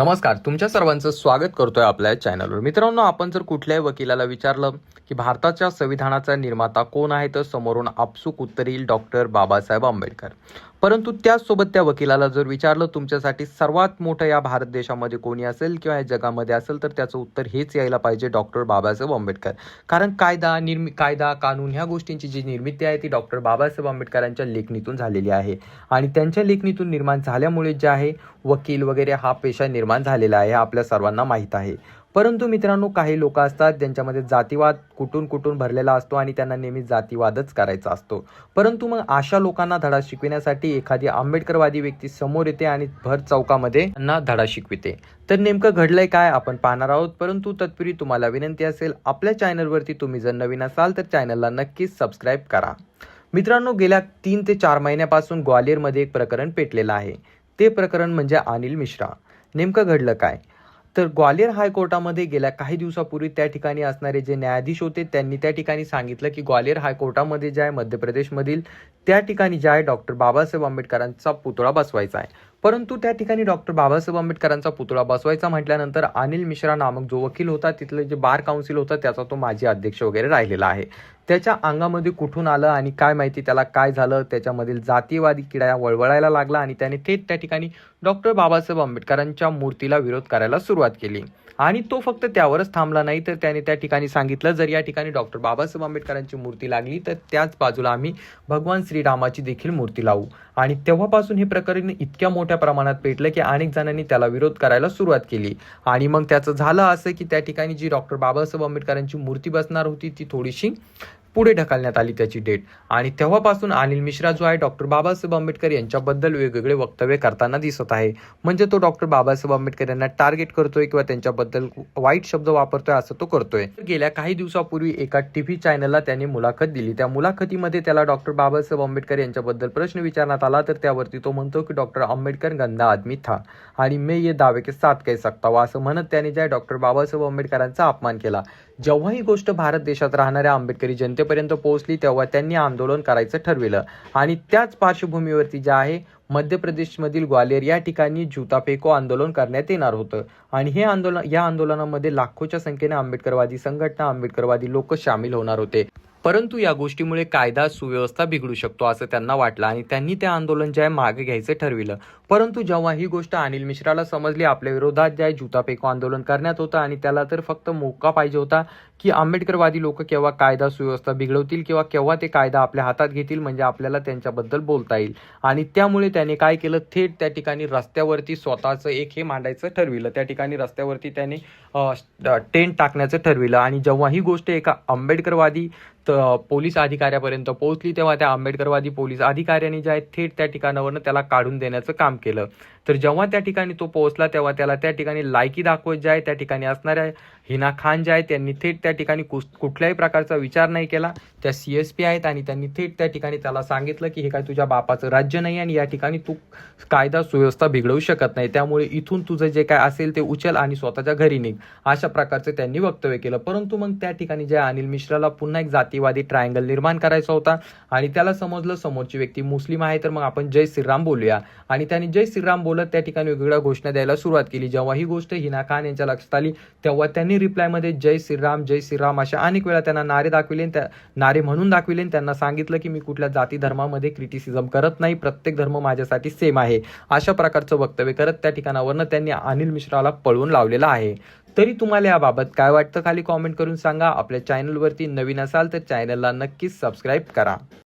नमस्कार तुमच्या सर्वांचं स्वागत करतोय आपल्या चॅनलवर मित्रांनो आपण जर कुठल्याही वकिलाला विचारलं की भारताच्या संविधानाचा निर्माता कोण आहे तर समोरून आपसुक उत्तर येईल डॉक्टर बाबासाहेब आंबेडकर. परंतु त्याचसोबत त्या वकिलाला जर विचारलं तुमच्यासाठी सर्वात मोठं या भारत देशामध्ये कोणी असेल किंवा या जगामध्ये असेल तर त्याचं उत्तर हेच यायला पाहिजे डॉक्टर बाबासाहेब आंबेडकर. कारण कायदा निर्मि कायदा कानून ह्या गोष्टींची जी निर्मिती आहे ती डॉक्टर बाबासाहेब आंबेडकरांच्या लेखणीतून झालेली आहे. आणि त्यांच्या लेखणीतून निर्माण झाल्यामुळे जे आहे वकील वगैरे हा पेशा निर्माण झालेला आहे हे आपल्या सर्वांना माहीत आहे. परंतु मित्रांनो काही लोक असतात ज्यांच्यामध्ये जातीवाद कुठून कुठून भरलेला असतो आणि त्यांना नेहमी जातीवादच करायचा असतो. परंतु मग अशा लोकांना धडा शिकविण्यासाठी एखादी आंबेडकरवादी व्यक्ती समोर येते आणि भर चौकामध्ये त्यांना धडा शिकविते. तर नेमकं घडलंय काय आपण पाहणार आहोत. परंतु तत्पूर्वी तुम्हाला विनंती असेल आपल्या चॅनलवरती तुम्ही जर नवीन असाल तर चॅनलला नक्कीच सबस्क्राईब करा. मित्रांनो गेल्या तीन ते चार महिन्यापासून ग्वालियरमध्ये एक प्रकरण पेटलेलं आहे. ते प्रकरण म्हणजे अनिल मिश्रा. नेमकं घडलं काय? तर ग्वालियर हायकोर्टामध्ये गेल्या काही दिवसापूर्वी त्या ठिकाणी असणारे जे न्यायाधीश होते त्यांनी त्या ठिकाणी सांगितलं की ग्वालियर हायकोर्टामध्ये जे आहे मध्य प्रदेशमधील त्या ठिकाणी जे आहे डॉक्टर बाबासाहेब आंबेडकरांचा पुतळा बसवायचा आहे. परंतु त्या ठिकाणी डॉक्टर बाबासाहेब आंबेडकरांचा पुतळा बसवायचा म्हटल्यानंतर अनिल मिश्रा नामक जो वकील होता तिथलं जे बार काउन्सिल होतं त्याचा तो माजी अध्यक्ष वगैरे राहिलेला आहे. त्याच्या अंगामध्ये कुठून आलं आणि काय माहिती त्याला काय झालं त्याच्यामधील जातीयवादी किडा वळवळायला लागला आणि त्याने थेट त्या ठिकाणी डॉक्टर बाबासाहेब आंबेडकरांच्या मूर्तीला विरोध करायला सुरुवात केली. आणि तो फक्त त्यावरच थांबला नाही. तर त्याने त्या ठिकाणी सांगितलं जर या ठिकाणी डॉक्टर बाबासाहेब आंबेडकरांची मूर्ती लागली तर त्याच बाजूला आम्ही भगवान श्रीरामाची देखील मूर्ती लावू. आणि तेव्हापासून हे प्रकरण इतक्या मोठ्या प्रमाणात पेटलं की अनेक जणांनी त्याला विरोध करायला सुरुवात केली. आणि मग त्याचं झालं असं की त्या ठिकाणी जी डॉक्टर बाबासाहेब आंबेडकरांची मूर्ती बसणार होती ती थोडीशी पुढे ढकलण्यात आली त्याची डेट. आणि तेव्हापासून अनिल मिश्रा जो आहे डॉक्टर बाबासाहेब आंबेडकर यांच्याबद्दल वेगवेगळे वक्तव्य करताना दिसत आहे. म्हणजे तो डॉक्टर बाबासाहेब आंबेडकर यांना टार्गेट करतोय किंवा त्यांच्याबद्दल वाईट शब्द वापरतोय असं तो करतोय. गेल्या काही दिवसापूर्वी एका टीव्ही चॅनलला त्याने मुलाखत दिली. त्या मुलाखतीमध्ये त्याला डॉक्टर बाबासाहेब आंबेडकर यांच्याबद्दल प्रश्न विचारण्यात आला. तर त्यावरती तो म्हणतो की डॉक्टर आंबेडकर गंदा आदमी था आणि मे ये दावे के साथ कह सकता असं म्हणत त्याने ज्या डॉक्टर बाबासाहेब आंबेडकरांचा अपमान केला. जेव्हा ही गोष्ट भारत देशात राहणाऱ्या आंबेडकरी जनतेपर्यंत पोहोचली तेव्हा त्यांनी आंदोलन करायचं ठरविलं. आणि त्याच पार्श्वभूमीवरती जे आहे मध्य प्रदेशमधील ग्वालियर या ठिकाणी जुता फेको आंदोलन करण्यात येणार होतं. आणि हे आंदोलन या आंदोलनामध्ये लाखोच्या संख्येने आंबेडकरवादी संघटना आंबेडकरवादी लोक सामील होणार होते. परंतु या गोष्टीमुळे कायदा सुव्यवस्था बिघडू शकतो असं त्यांना वाटलं आणि त्यांनी ते आंदोलन जे आहे मागे घ्यायचं ठरविलं. परंतु जेव्हा ही गोष्ट अनिल मिश्राला समजली आपल्या विरोधात जे आहे जुता पेको आंदोलन करण्यात होतं आणि त्याला तर फक्त मोका पाहिजे होता की आंबेडकरवादी लोक केव्हा कायदा सुव्यवस्था बिघडवतील किंवा केव्हा ते कायदा आपल्या हातात घेतील म्हणजे आपल्याला त्यांच्याबद्दल बोलता येईल. आणि त्यामुळे त्याने काय केलं थेट त्या ठिकाणी रस्त्यावरती स्वतःचं एक हे मांडायचं ठरविलं. त्या ठिकाणी रस्त्यावरती त्याने टेंट टाकण्याचं ठरविलं. आणि जेव्हा ही गोष्ट एका आंबेडकरवादी तर पोलीस अधिकाऱ्यापर्यंत पोहोचली तेव्हा त्या आंबेडकरवादी पोलीस अधिकाऱ्यांनी जे आहे थेट त्या ठिकाणावरनं त्याला काढून देण्याचं काम केलं. तर जेव्हा त्या ठिकाणी तो पोहोचला तेव्हा त्याला त्या ठिकाणी लायकी दाखवत जे आहे त्या ठिकाणी असणाऱ्या हिना खान जे आहेत त्यांनी थेट त्या ठिकाणी कुस कुठल्याही प्रकारचा विचार नाही केला. त्या सी एस पी आहेत आणि त्यांनी थेट त्या ठिकाणी त्याला सांगितलं की हे काय तुझ्या बापाचं राज्य नाही आणि या ठिकाणी तू कायदा सुव्यवस्था बिघडवू शकत नाही. त्यामुळे इथून तुझं जे काय असेल ते उचल आणि स्वतःच्या घरी निघ. अशा प्रकारचं त्यांनी वक्तव्य केलं. परंतु मग त्या ठिकाणी ज्या अनिल मिश्राला पुन्हा एक जातीवादी ट्रायंगल निर्माण करायचा होता आणि त्याला समजलं समोरची व्यक्ती मुस्लिम आहे तर मग आपण जय श्रीराम बोलूया. आणि त्याने जय श्रीराम बोलत त्या ठिकाणी वेगवेगळ्या घोषणा द्यायला सुरुवात केली. जेव्हा ही गोष्ट हिना खान यांच्या लक्षात आली तेव्हा त्यांनी रिप्लायमध्ये जय श्रीराम जय श्रीराम अशा अनेक वेळा त्यांना नारे दाखविले त्या नारे म्हणून दाखविले त्यांना सांगितलं की मी कुठल्या जाती धर्मामध्ये क्रिटिसिझम करत नाही. प्रत्येक धर्म माझ्यासाठी सेम आहे. अशा प्रकारचं वक्तव्य करत त्या ठिकाणावरनं त्यांनी अनिल मिश्राला पळवून लावलेला आहे. तरी तुम्हाला याबाबत काय वाटतं? खाली कॉमेंट करून सांगा. आपल्या चॅनलवरती नवीन असाल तर चॅनलला नक्कीच सबस्क्राईब करा.